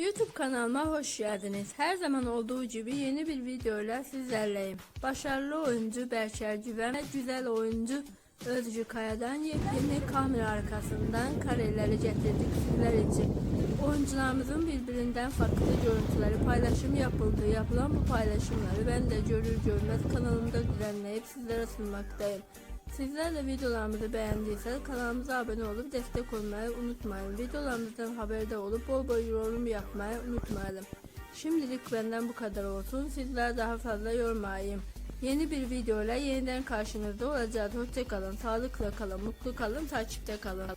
YouTube kanalıma hoş geldiniz. Her zaman olduğu gibi yeni bir videoyla sizlerleyim. Başarılı oyuncu Berçer Güven ve güzel oyuncu Özgü Kaya'dan yepyeni kamera arkasından kareleri getirdik sizler için. Oyuncularımızın birbirinden farklı görüntüleri paylaşım yapıldı. Yapılan bu paylaşımları ben de görür görmez kanalımda düzenleyip sizlere sunmaktayım. Sizler de videolarımızı beğendiyseniz kanalımıza abone olup destek olmayı unutmayın. Videolarımızdan haberde olup bol bol yorum yapmayı unutmayalım. Şimdilik benden bu kadar olsun. Sizler daha fazla yormayayım. Yeni bir videoyla yeniden karşınızda olacağız. Hoşçakalın, sağlıkla kalın, mutlu kalın, takipte kalın.